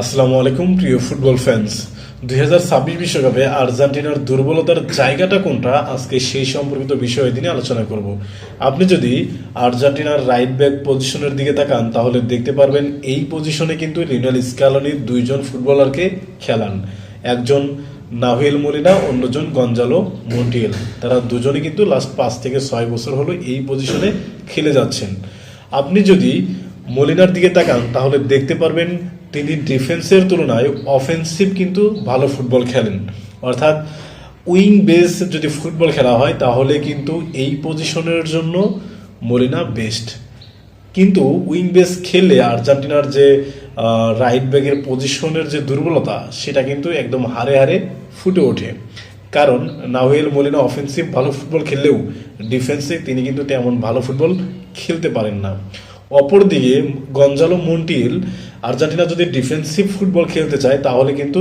আসসালামু আলাইকুম, প্রিয় ফুটবল ফ্যান্স দুই হাজার ছাব্বিশ বিশ্বকাপে আর্জেন্টিনার দুর্বলতার জায়গাটা কোনটা? আজকে সেই সম্পর্কিত বিষয় নিয়ে আলোচনা করব। আপনি যদি আর্জেন্টিনার রাইট ব্যাক পজিশনের দিকে তাকান, তাহলে দেখতে পারবেন এই পজিশনে কিন্তু লিনাল স্ক্যালনির দুইজন ফুটবলারকে খেলান। একজন নাহুয়েল মলিনা, অন্যজন গঞ্জালো মন্টিয়েল। তারা দুজনে কিন্তু লাস্ট পাঁচ থেকে ছয় বছর হলো এই পজিশনে খেলে যাচ্ছেন। আপনি যদি মলিনার দিকে তাকান, তাহলে দেখতে পারবেন তিনি ডিফেন্সের তুলনায় অফেন্সিভ কিন্তু ভালো ফুটবল খেলেন। অর্থাৎ উইং বেস যদি ফুটবল খেলা হয়, তাহলে কিন্তু এই পজিশনের জন্য মলিনা বেস্ট কিন্তু উইং বেস খেললে আর্জেন্টিনার যে রাইট ব্যাগের পজিশনের যে দুর্বলতা, সেটা কিন্তু একদম হারে হারে ফুটে ওঠে। কারণ নাহুয়েল মলিনা অফেন্সিভ ভালো ফুটবল খেললেও ডিফেন্সে তিনি কিন্তু তেমন ভালো ফুটবল খেলতে পারেন না। অপরদিকে গঞ্জালো মন্টিয়েল আর্জেন্টিনা যদি ডিফেন্সিভ ফুটবল খেলতে চায়, তাহলে কিন্তু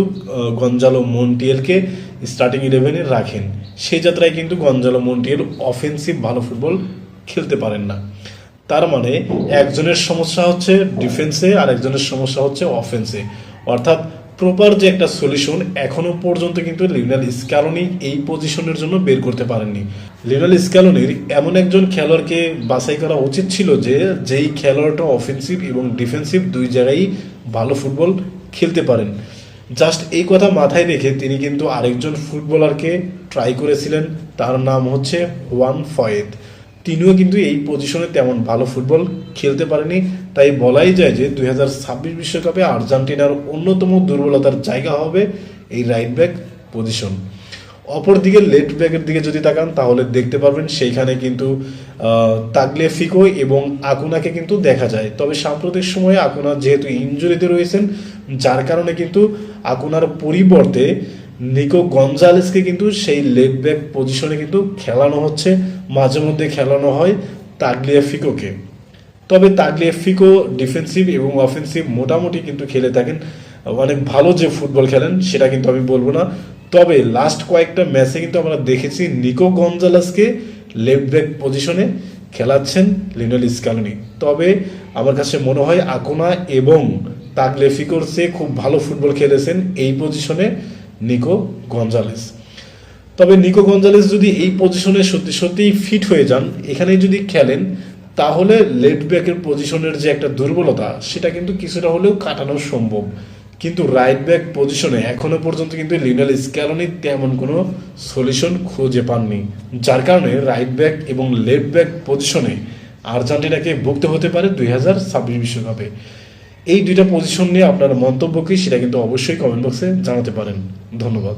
গঞ্জালো মন্টিয়েলকে স্টার্টিং ইলেভেনে রাখেন। সেই যাত্রায় কিন্তু গঞ্জালো মন্টিয়েল অফেন্সিভ ভালো ফুটবল খেলতে পারেন না। তার মানে একজনের সমস্যা হচ্ছে ডিফেন্সে আর একজনের সমস্যা হচ্ছে অফেন্সে অর্থাৎ প্রপার যে একটা সলিউশন এখনও পর্যন্ত কিন্তু লিওনেল স্ক্যালোনি এই পজিশনের জন্য বের করতে পারেননি। লিওনেল স্ক্যালোনির এমন একজন খেলোয়াড়কে বাছাই করা উচিত ছিল যে, যেই খেলোয়াড়টা অফেন্সিভ এবং ডিফেন্সিভ দুই জায়গায় ভালো ফুটবল খেলতে পারেন। জাস্ট এই কথা মাথায় রেখে তিনি কিন্তু আরেকজন ফুটবলারকে ট্রাই করেছিলেন, তার নাম হচ্ছে ওয়ান ফয়েদ। তিনিও কিন্তু এই পজিশনে তেমন ভালো ফুটবল খেলতে পারেনি তাই বলাই যায় যে দুই বিশ্বকাপে আর্জেন্টিনার অন্যতম দুর্বলতার জায়গা হবে এই রাইট ব্যাক পজিশন অপরদিকে লেফট ব্যাকের দিকে যদি তাকান, তাহলে দেখতে পারবেন সেইখানে কিন্তু তাগলেফিকো এবং আকুনাকে কিন্তু দেখা যায়। তবে সাম্প্রতিক সময়ে আকুনা যেহেতু ইঞ্জুরিতে রয়েছেন, যার কারণে কিন্তু আকুনার পরিবর্তে নিকো গঞ্জালেসকে কিন্তু সেই লেফট ব্যাক পজিশনে কিন্তু খেলানো হচ্ছে। মাঝে মধ্যে খেলানো হয় তাগলিয়াফিকোকে। তবে তাগলিয়াফিকো ডিফেন্সিভ এবং অফেন্সিভ মোটামুটি কিন্তু খেলে থাকেন। অনেক ভালো যে ফুটবল খেলেন, সেটা কিন্তু আমি বলব না। তবে লাস্ট কয়েকটা ম্যাচে কিন্তু আমরা দেখেছি নিকো গঞ্জালাসকে লেফট ব্যাক পজিশনে খেলাচ্ছেন লিনেল স্কালনি। তবে আমার কাছে মনে হয় আকোনা এবং তাগলেফিকোর চেয়ে খুব ভালো ফুটবল খেলেছেন এই পজিশনে নিকো গঞ্জালেস। তবে নিকো গঞ্জালেস যদি এই পজিশনে সত্যি সত্যিই ফিট হয়ে যান এখানে যদি খেলেন তাহলে লেফট ব্যাকের পজিশনের যে একটা দুর্বলতা, সেটা কিন্তু কিছুটা হলেও কাটানো সম্ভব। কিন্তু রাইট ব্যাক পজিশনে এখনও পর্যন্ত কিন্তু লিনাল স্ক্যালনি তেমন কোনো সলিউশন খুঁজে পাননি। যার কারণে রাইট ব্যাক এবং লেফট ব্যাক পজিশনে আর্জেন্টিনাকে ভুগতে হতে পারে দুই হাজার ছাব্বিশ বিশ্বকাপে। এই দুইটা পজিশন নিয়ে আপনার মন্তব্য কি, সেটা কিন্তু অবশ্যই কমেন্ট বক্সে জানাতে পারেন। ধন্যবাদ।